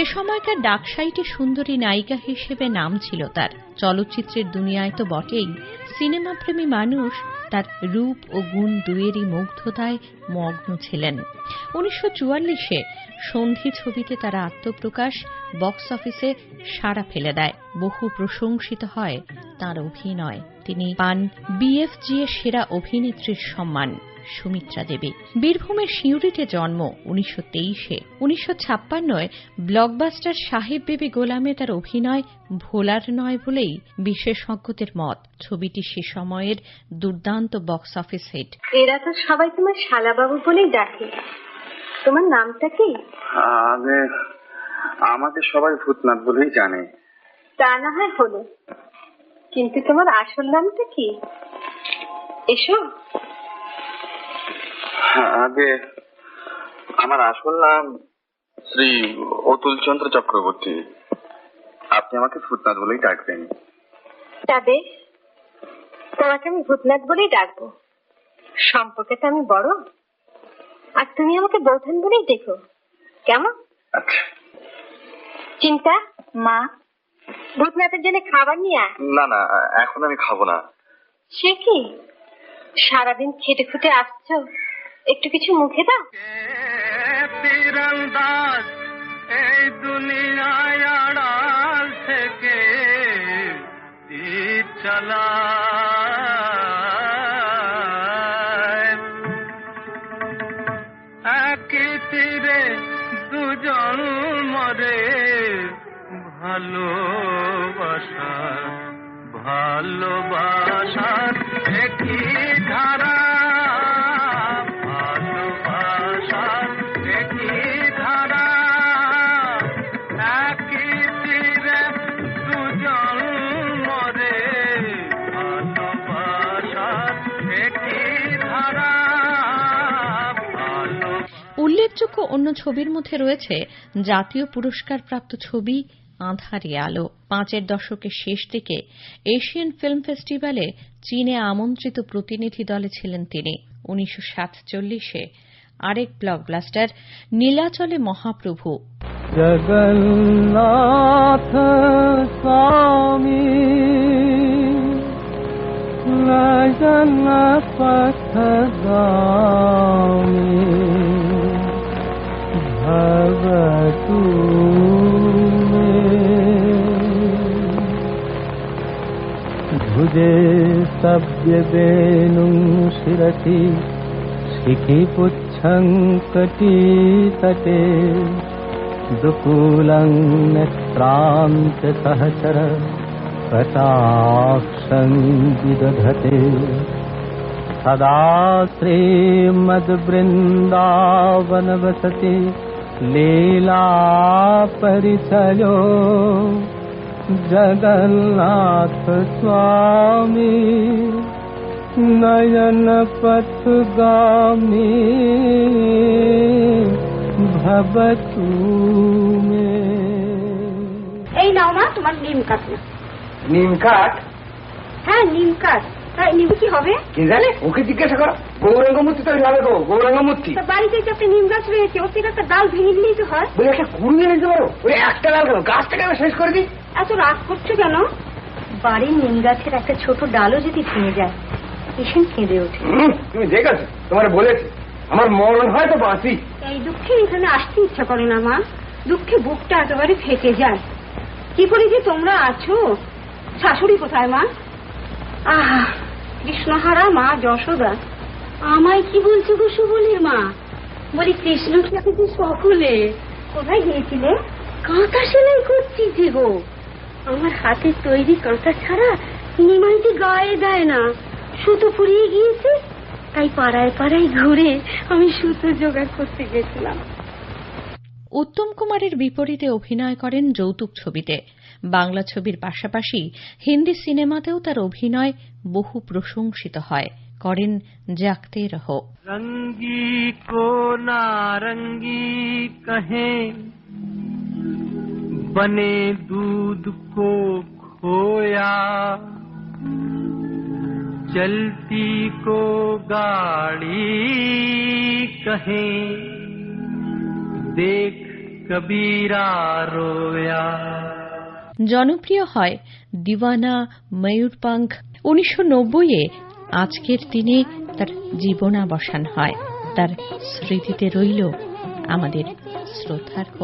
সময়কার ডাকসাইটে সুন্দরী নায়িকা হিসেবে নাম ছিল তার। চলচ্চিত্রের দুনিয়ায় তো বটেই। সিনেমা প্রেমী মানুষ তার রূপ ও গুণ দুয়েরই মুগ্ধতায় মগ্ন ছিলেন। উনিশশো চুয়াল্লিশে সন্ধি ছবিতে তার আত্মপ্রকাশ বক্স অফিসে সাড়া ফেলে দেয়। বহু প্রশংসিত হয় তার অভিনয়। তিনি পান বিএফজি এর সেরা অভিনেত্রীর সম্মান। সুমিত্রা দেবী। বীরভূমের সিউড়িতে জন্ম উনিশশো তেইশে। উনিশশো ছাপ্পান্নয় ব্লকবাস্টার সাহেব বেবি গোলামে তার অভিনয় ভোলার নয় বলেই বিশেষজ্ঞদের মত। ছবিটি সে সময়ের দুর্দান্ত বক্স অফিস হিট এরা তো সবাই তোমার শালাবাবু বলেই ডাকে। তোমার নামটা কি? আগে আমাকে সবাই ভূতনাথ বলেই জানে। তা না হয় হলো। কিন্তু তোমার আসল নামটা কি? এসো। আগে আমার আসল নাম শ্রী অতুল চন্দ্র চক্রবর্তী। আপনি আমাকে ভূতনাথ বলেই ডাকবেন। তা বেশ তোমাকে আমি ভূতনাথ বলেই ডাকবো। সম্পর্কে তো আমি বড়। আর তুমি আমাকে বৌঠান বলেই দেখো। কেমন? আচ্ছা। চিন্তা? মা? ভূতনাথের জন্য খাবার নিয়ে আয়। না না এখন আমি খাব না। সে কি? সারাদিন খেটে খুটে আসছো? একটু কিছু মুখে দাও। তীরন্দাজ এই দুনিয়ায় আড়াল থেকে চালায় একই তীরে দুজন মরে, ভালোবাসা ভালোবাসার একই উল্লেখযোগ্য অন্য ছবির মধ্যে রয়েছে জাতীয় পুরস্কার প্রাপ্ত ছবি আঁধারে আলো। পাঁচের দশকের শেষ দিকে এশিয়ান ফিল্ম ফেস্টিভ্যালে চীনে আমন্ত্রিত প্রতিনিধি দলে ছিলেন তিনি। উনিশশো আরেক ব্লকবাস্টার নীলাচলে মহাপ্রভু। জগন্নাথ স্বামী নয়ন পথগামী भुजे सव्यवेणुं शिरसि शिखिपुच्छं कटीतटे। दुकूलं नेत्रां च सहचर कटाक्षं विदधते। सदा श्रीमद्वृन्दावनवसति लीला परिचयो जगन्नाथ स्वामी नयन पथगामी ভবতু মে এই নাও না তোমার নিম কাঠ না নিম কাঠ হ্যাঁ নিম কাঠ তাই নিম কি হবে? কে জানে? ওকে জিজ্ঞাসা করো। গৌরাঙ্গ মূর্তি তৈরি হবে গো গৌরাঙ্গ মূর্তি বাড়িতে যে একটা নিম গাছ রয়েছে ওর থেকে একটা ডাল ভেঙে দিলেই তো হয়। বলে একটা কুড়ি এনে দিতে পারো? ওই একটা লাল কেন? গাছটা কেন শেষ করে দিই। এত রাগ করছ কেন? বাড়ির নিম গাছের একটা ছোট ডালও যদি ভেঙে যায় ভীষণ কেঁদে ওঠে। হুম, তুমি দেখেছ? তোমার বলেছি। আমার মরণ হয় তো বাঁচি। এই দুঃখে এখানে আসতে ইচ্ছা করে না মা। দুঃখে বুকটা একেবারে ফেটে যায়। কি করে যে তোমরা আছো? শাশুড়ি কোথায় মা? আহা কৃষ্ণহারা মা যশোদা। আমায় কি বলছো গো সুবলের মা? বলি কৃষ্ণ কি সকলে কোথায় গিয়েছিলে? কাঁথা সেলাই করছি যে গো। আমার হাতের তৈরি কাঁথা ছাড়া নিমাইটি গায়ে দেয় না। সুতো ফুরিয়ে গিয়েছে তাই পাড়ায় পাড়ায় ঘুরে আমি সুতো জোগাড় করতে গেছিলাম। উত্তম কুমারের বিপরীতে অভিনয় করেন যৌতুক ছবিতে বাংলা ছবির পাশাপাশি হিন্দি সিনেমাতেও তার অভিনয় বহু প্রশংসিত হয় করেন জাগতে রহো रंगी को नारंगी कहें बने दूध को खोया चलती को गाड़ी कहें দেখ কবিরা রোয়া। জনপ্রিয় হয় দিওয়ানা ময়ূরপাঙ্খ। উনিশশো এ আজকের দিনে তার জীবনাবসান হয়। তার স্মৃতিতে রইল আমাদের শ্রদ্ধার্ঘ